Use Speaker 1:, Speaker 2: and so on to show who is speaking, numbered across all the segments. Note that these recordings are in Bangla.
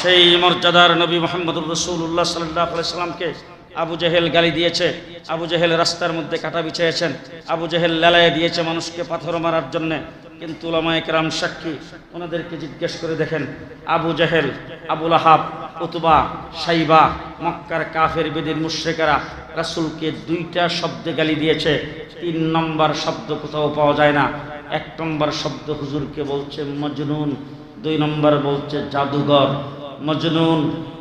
Speaker 1: সেই মর্যাদার নবী মোহাম্মদুর রসুল্লাহ সাল্লাহ সাল্লামকে আবু জেহেল গালি দিয়েছে। আবু জেহেল রাস্তার মধ্যে কাটা বিছিয়েছেন। আবু জেহেল লেলায় দিয়েছে মানুষকে পাথর মারার জন্য। কিন্তু ওলামায়ে কেরাম সাক্ষী ওনাদেরকে জিজ্ঞেস করে দেখেন, আবু জেহেল আবুল আহাব উতবা, সাইবা, মক্কার কাফের বেদির মুশ্রেকেরা রাসুলকে দুইটা শব্দে গালি দিয়েছে। তিন নম্বর শব্দ কোথাও পাওয়া যায় না। এক নম্বর শব্দ হুজুরকে বলছে মজনুন, দুই নম্বর বলছে জাদুঘর। মজনুন,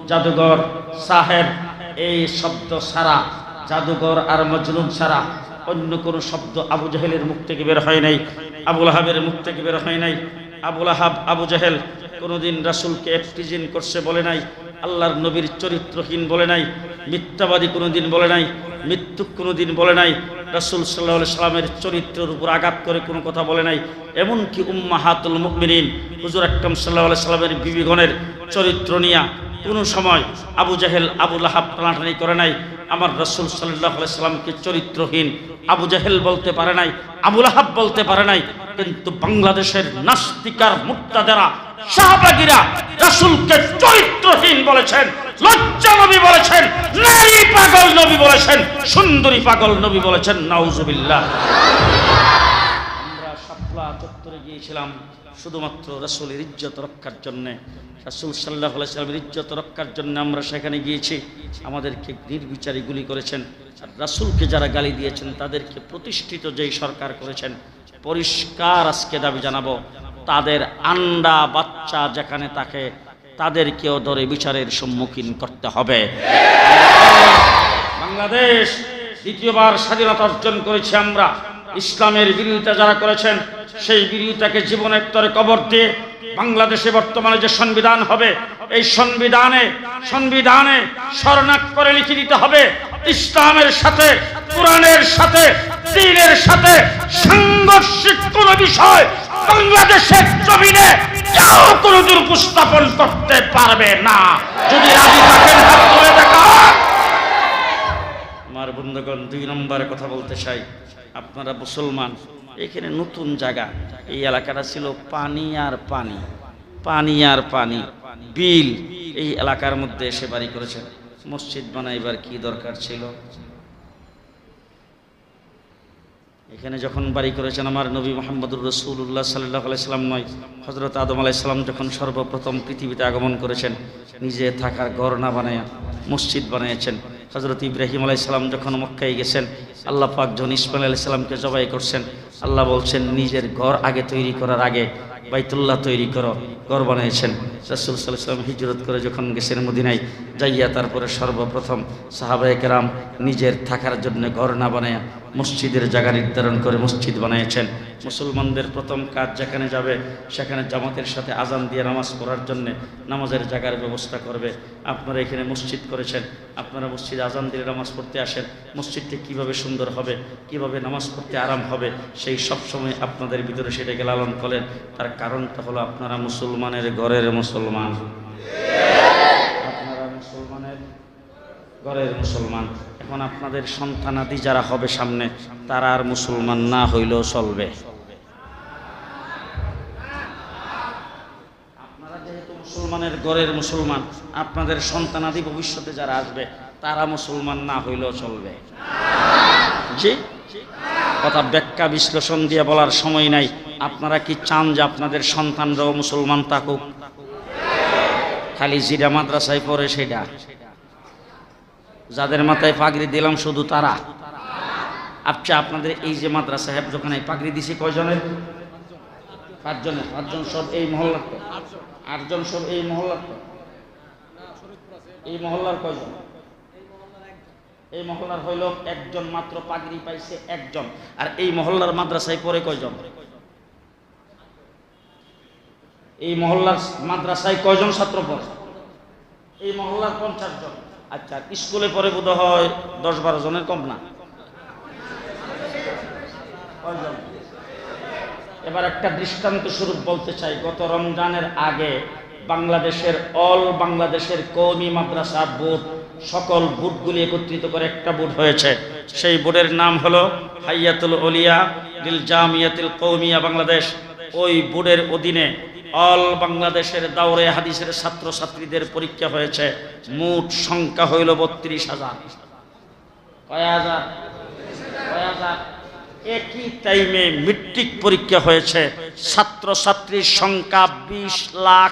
Speaker 1: জাদুঘর, সাহেব, এই শব্দ সারা জাদুঘর আর মজনুন সারা অন্য কোনো শব্দ আবু জাহেলের মুখ থেকে বের হয় নাই আবুল আহাবের মুখ থেকে বের হয় নাই। আবুল আহাব আবু জাহেল কোনোদিন রাসুলকে একটিজিন করছে বলে নাই, আল্লাহর নবীর চরিত্রহীন বলে নাই, মিথ্যাবাদী কোনোদিন বলে নাই মৃত্যু কোনোদিন বলে নাই রাসুল সাল্লাহ সাল্লামের চরিত্রের উপর আঘাত করে কোনো কথা বলে নাই। এমনকি উম্মাহাতুল মুকমিনিন হুজুর আকরম সাল্লাহ সাল্লামের বিবিগণের চরিত্র নিয়া কোনো সময় আবু জাহেল আবুল আহাব টানাটানি করে নাই। আমার রসুল সাল্লাহ সাল্লামকে চরিত্রহীন আবু জাহেল বলতে পারে নাই আবুল আহাব বলতে পারে নাই। কিন্তু বাংলাদেশের নাস্তিকার মুক্তাদেরা শাহবাগীরা রাসূলকে চরিত্রহীন বলেছেন, লজ্জা নবী বলেছেন, নারী পাগল নবী বলেছেন, সুন্দরী পাগল নবী বলেছেন, নাউজুবিল্লাহ। আমরা শাপলা চত্বরে গিয়েছিলাম শুধুমাত্র রাসূলের ইজ্জত রক্ষার জন্যে, রাসূল সাল্লাহ সাল্লামের ইজ্জত রক্ষার জন্য আমরা সেখানে গিয়েছি, আমাদেরকে নির্বিচারী গুলি করেছেন, আর রাসূলকে যারা গালি দিয়েছেন, তাদেরকে প্রতিষ্ঠিত যেই সরকার করেছেন, পরিষ্কার আজকে দাবি জানাব। তাদের আন্ডা বাচ্চা যেখানে থাকে, তাদেরকেও ধরে বিচারের সম্মুখীন করতে হবে। বাংলাদেশ দ্বিতীয়বার স্বাধীনতা অর্জন করেছি আমরা। ইসলামের বিরোধিতা যারা করেছেন, সেই বিরোধিতাকে জীবনের তরে কবর দিয়ে বাংলাদেশে বর্তমানে যে সংবিধান হবে, এই সংবিধানে সংবিধানে শরণাক্ষরে লিখে দিতে হবে, ইসলামের সাথে, কোরআনের সাথে, দিনের সাথে সাংঘর্ষিক কোনো বিষয় বাংলাদেশের জমিনে কেউ কোনোদিন উপস্থাপন করতে পারবে না। যদি রাজি থাকেন আমার বন্ধুগণ, দুই নম্বরে কথা বলতে চাই। আপনারা মুসলমান, এখানে নতুন জায়গা। এই এলাকাটা ছিল পানি আর পানি পানি আর পানি, বিল। এই এলাকার মধ্যে এসে বাড়ি করেছেন। মসজিদ বানাইবার কি দরকার ছিল? এখানে যখন বাড়ি করেছেন আমার নবী মোহাম্মদুর রসুল্লাহ সাল্লাহ আলাইসাল্লাম নয় হজরত আদম আলাইসাল্লাম যখন সর্বপ্রথম পৃথিবীতে আগমন করেছেন, নিজে থাকার ঘর না বানায়া মসজিদ বানিয়েছেন হজরত ইব্রাহিম আলাইসাল্লাম যখন মক্কায় গেছেন, আল্লাহ পাক যখন ইসমাইল আলাইসাল্লামকে জবাই করছেন, আল্লাহ বলছেন, নিজের ঘর আগে তৈরি করার আগে বাইতুল্লাহ তৈরি করো, ঘর বানিয়েছেন রাসুল সাল্লাম হিজরত করে যখন গেছেন মদিনায়, যাইয়া তারপরে সর্বপ্রথম সাহাবায়ে কেরাম নিজের থাকার জন্য ঘর না বানায়া মসজিদের জায়গা নির্ধারণ করে মসজিদ বানিয়েছেন মুসলমানদের প্রথম কাজ যেখানে যাবে, সেখানে জামাতের সাথে আজান দিয়ে নামাজ পড়ার জন্যে নামাজের জায়গার ব্যবস্থা করবে। আপনারা এখানে মসজিদ করেছেন, আপনারা মসজিদে আজান দিয়ে নামাজ পড়তে আসেন। মসজিদটি কীভাবে সুন্দর হবে, কীভাবে নামাজ পড়তে আরাম হবে, সেই সব সময় আপনাদের ভিতরে সেটাকে লালন করেন। তার কারণটা হলো আপনারা মুসলমানের ঘরের মুসলমান। আপনারা মুসলমানের ঘরের মুসলমান। এখন আপনাদের সন্তানাদি যারা হবে সামনে, তারা আর মুসলমান না হইলেও চলবে। আপনারা যেহেতু মুসলমানের ঘরের মুসলমান, আপনাদের সন্তানাদি ভবিষ্যতে যারা আসবে, তারা মুসলমান না হইলেও চলবে। জি? কথা ব্যাখ্যা বিশ্লেষণ দিয়ে বলার সময় নাই। আপনারা কি চান যে আপনাদের সন্তানরাও মুসলমান থাকুক? খালি জিরা মাদ্রাসায় পড়ে সেটা। যাদের মাথায় পাগড়ি দিলাম শুধু তারা। আচ্ছা আপনাদের এই যে মাদ্রাসা হেফজখানে পাগড়ি দিছি কয়জনের? পাঁচজনের। পাঁচজন সব এই মহল্লার আটজন সব এই মহল্লার এই মহল্লার কয়জন? এই মহল্লার হইল একজন মাত্র পাগড়ি পাইছে একজন। আর এই মহল্লার মাদ্রাসায় পড়ে কয়জন? এই মহল্লার মাদ্রাসায় কয়জন ছাত্র পড়ে? এই মহল্লার পঞ্চাশ জন। আচ্ছা স্কুলে পরে বোধ হয় দশ বারো জনের কম না? এবার একটা দৃষ্টান্ত স্বরূপ বলতে চাই। গত রমজানের আগে বাংলাদেশের অল বাংলাদেশের কৌমি মাদ্রাসা বোর্ড সকল বুটগুলি একত্রিত করে একটা বুট হয়েছে। সেই বোর্ডের নাম হলো হাইয়াতুল ওলিয়া লিল জামিয়াতুল কৌমিয়া বাংলাদেশ। ওই বোর্ডের অধীনে অল বাংলাদেশের দাওরে হাদিসের ছাত্রছাত্রীদের পরীক্ষা হয়েছে। মোট সংখ্যা হইল বত্রিশ হাজার। একই টাইমে মেট্রিক পরীক্ষা হয়েছে। ছাত্রছাত্রীর সংখ্যা বিশ লাখ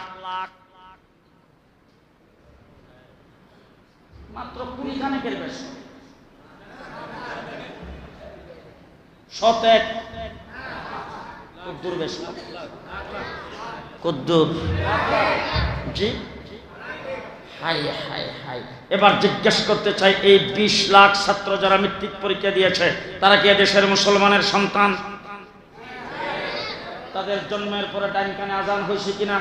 Speaker 1: এবার জিজ্ঞেস করতে চাই, এই বিশ লাখ ছাত্র যারা মেট্রিক পরীক্ষা দিয়েছে, তারা কি দেশের মুসলমানের সন্তান? তাদের জন্মের পরে ডাইন কানে আজান হয়েছে কিনা?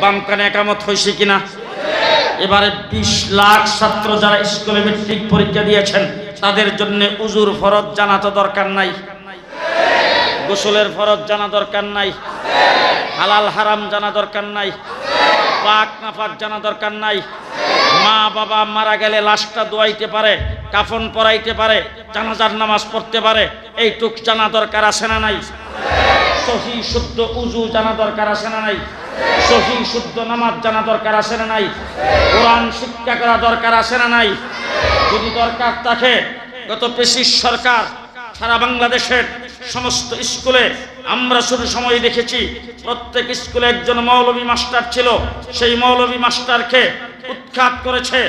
Speaker 1: বাম কানে একামত হয়েছে কিনা? এবারে বিশ লাখ ছাত্র যারা স্কুলে মেট্রিক পরীক্ষা দিয়েছেন, তাদের জন্য উজুর ফরজ জানা তো দরকার নাই। গোসলের ফরজ জানা দরকার নাই। হালাল হারাম জানা দরকার নাই। পাক না পাক জানা দরকার নাই। মা বাবা মারা গেলে লাশটা দোয়াইতে পারে, কাফন পরাইতে পারে, জানাজার নামাজ পড়তে পারে, এইটুক জানা দরকার আছে না নাই? সহি, শুদ্ধ উজু জানা দরকার আছে না নাই? সহি শুদ্ধ নামাজ জানা দরকার আছে না নাই? কোরআন শিক্ষা করা দরকার আছে না নাই? যদি দরকার থাকে, গত পেশিস সরকার সারা বাংলাদেশের সমস্ত স্কুলে, আমরা শুধু সময় দেখেছি, প্রত্যেক স্কুলে একজন মৌলবী মাস্টার ছিল। সেই মৌলবী মাস্টারকে উৎখাত করেছে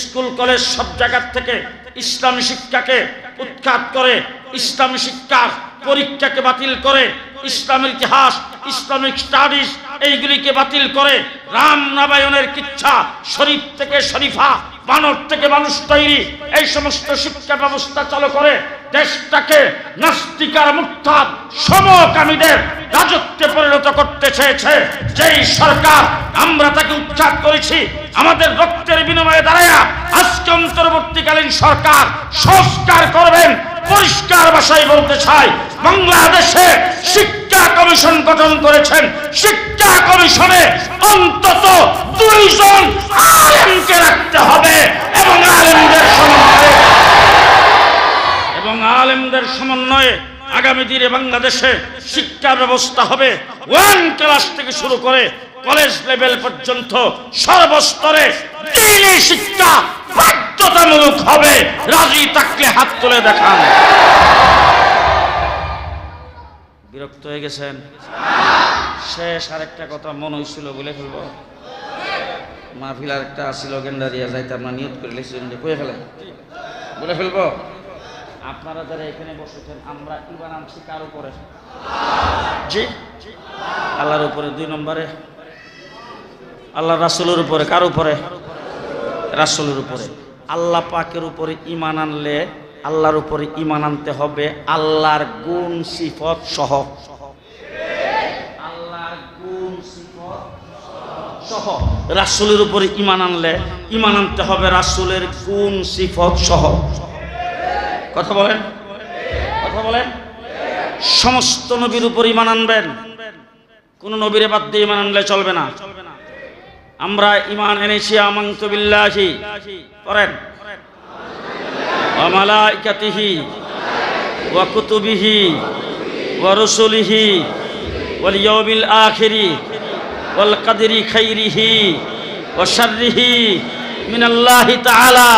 Speaker 1: স্কুল, কলেজ সব জায়গার থেকে ইসলামী শিক্ষাকে উৎখাত করে, ইসলামী শিক্ষার পরীক্ষাকে বাতিল করে, ইসলামের ইতিহাস, ইসলামিক স্টাডিজ এইগুলিকে বাতিল করে রাম নারায়ণের কিচ্ছা, শরীফ থেকে শরীফা, বানর থেকে মানুষ তৈরি, এই সমস্ত শিক্ষা ব্যবস্থা চালু করে দেশটাকে নাস্তিকার মুক্তাদ সমকামীদের রাজত্বে পরিণত করতে চেয়েছে। যেই সরকার, আমরা তাকে উৎখাত করেছি। আমাদের রক্তের বিনিময়ে দাঁড়ায়া আজকে অন্তর্বর্তীকালীন সরকার সংস্কার করবেন, পরিষ্কার ভাষায় বলতে চাই। বাংলাদেশে শিক্ষা কমিশন গঠন করেছেন। শিক্ষা কমিশনে অন্তত দুইজন আলেমকে রাখতে হবে এবং আলেমদের সমন্বয়ে। এবং আলেমদের সমন্বয়ে আগামী দিনে বাংলাদেশে শিক্ষা ব্যবস্থা হবে। ওয়ান ক্লাস থেকে শুরু করে কলেজ লেভেল পর্যন্ত সর্বস্তরে শিক্ষা বাধ্যতামূলক হবে। রাজি থাকলে হাত তুলে দেখান। বিরক্ত হয়ে গেছেন। শেষ আরেকটা কথা মনে হয়েছিল, বলে ফেলব। মাহফিল আরেকটা আসছিল গেন্ডারিয়া যাইতে আমরা নিয়ত করে লিখছিলেন কয়ে ফেলেন? বলে ফেলব? আপনারা যারা এখানে বসেছেন, আমরা ইমান আনছি কার উপরে? জি? আল্লাহর উপরে, দুই নম্বরে। আল্লাহ রাসুলের উপরে, কার উপরে? রাসুলের উপরে। আল্লাহ পাকের উপরে ইমান আনলে আল্লাহর উপরে ইমান আনতে হবে, আল্লাহর গুণ, সিফত সহ। আল্লাহর গুণ, সিফত সহ। রাসুলের উপরে ইমান আনলে ইমান আনতে হবে রাসুলের গুণ, সিফত সহ। কথা বলেন? কথা বলেন? সমস্ত নবীর উপর ইমান আনবেন। কোন নবীরে বাদ দিয়ে ইমান আনলে চলবে না। আমরা ইমান এনেছি, আমান্ত বিল্লাহি। করেন অমালাইকাতিহি ওয়া কুতুবিহি ওয়া রসুলিহি ওয়াল ইয়াউমিল আখিরি ওয়াল কাদরি খাইরিহি ওয়া শাররিহি মিনাল্লাহি তাআলা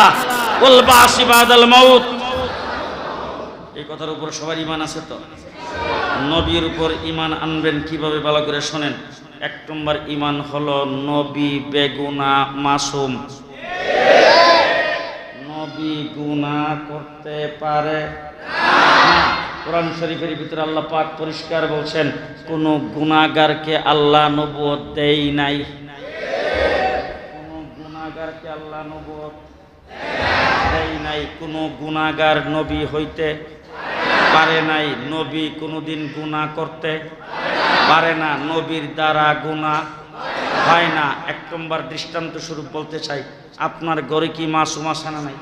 Speaker 1: ওয়াল বাসি বাদাল মাউত। এই কথার উপর সবার ইমান আছে তো? নবীর উপর ইমান আনবেন কীভাবে ভালো করে শোনেন? এক নম্বর ইমান হলো নবী বেগুনা মাসুম। নবী গুনা করতে পারে। কোরআন শরীফের ভিতরে আল্লাহ পাক পরিষ্কার বলছেন, কোন গুনাগারকে আল্লাহ নবুয়ত দেই নাই। কোন গুনাগারকে আল্লাহ নবুয়ত দেই নাই। কোন গুনাগার নবী হইতে পারে নাই। নবী কোনোদিন গুনাহ করতে পারে না। নবীর দ্বারা গুনাহ হয় না। এক নম্বর দৃষ্টান্ত স্বরূপ বলতে চাই, আপনার ঘরে কি মাসুম আসে না নাই?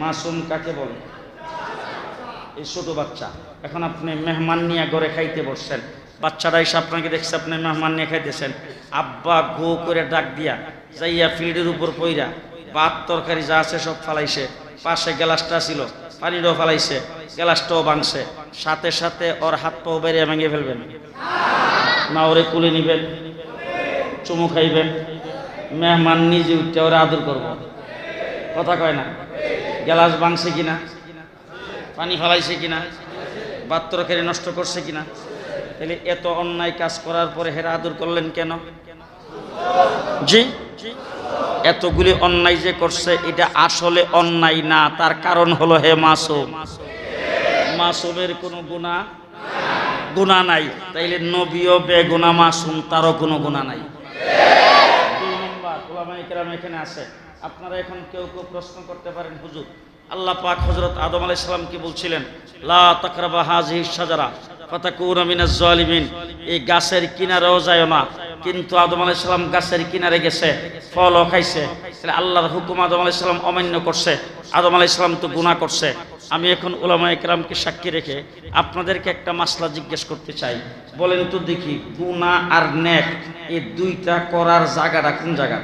Speaker 1: মাসুম কাকে বলে? এই ছোট বাচ্চা। এখন আপনি মেহমান নিয়ে ঘরে খাইতে বসছেন। বাচ্চারা এসে আপনাকে দেখছে, আপনি মেহমান নিয়ে খাইতেছেন। আব্বা গো করে ডাক দিয়া যাইয়া ফিল্ডের উপর পইরা ভাত, তরকারি যা আছে সব ফালাইছে। পাশে গ্লাসটা ছিল, পানিটাও ফালাইছে, গ্লাসটাও ভাঙছে। সাথে সাথে ওর হাত পাও বেরিয়ে ভেঙে ফেলবেন। না, ওরে কুলে নিবেন, চুমু খাইবেন। মেহমান নিজে উঠতে ওরে আদর করব। কথা কয় না? গ্যালাস ভাঙছে কিনা? পানি ফালাইছে কিনা? বাত্তর খেলে নষ্ট করছে কিনা? তাহলে এত অন্যায় কাজ করার পরে হেরা আদর করলেন কেন? জি? এতগুলি অন্যায় যে করছে, এটা আসলে অন্যায় না, তার কারণ হলো হে মাসুম। মাসুমের কোনো গুণা গুণা নাই। তাইলে নবীও বেগুনা মাসুম, তারও কোনো গুণা নাই। দুই নম্বর ওলামায়ে কেরাম এখানে আছে। আপনারা এখন কেউ কেউ প্রশ্ন করতে পারেন, হুজুর, আল্লাহ পাক হযরত আদম আলাইহিস সালাম কি বলছিলেন? লা তাকরাবা হাযিহি শাজারা, ফাতাকুনা মিনাজ জালিমিন এই গাছের কিনারেও যায় না, কিন্তু আদম আলাইহিস সালাম গাছের কিনারে গেছে, ফলও খাইছে। আল্লাহর হুকুম আদম আলাইহিস সালাম অমান্য করছে, আদম আলাইহিস সালাম তো গুনাহ করছে। আমি এখন ওলামায়ে কেরামকে সাক্ষী রেখে আপনাদেরকে একটা মাসলা জিজ্ঞেস করতে চাই। বলেন তো দেখি, গুনাহ আর নেক, এই দুইটা করার জায়গাটা কোন জায়গা?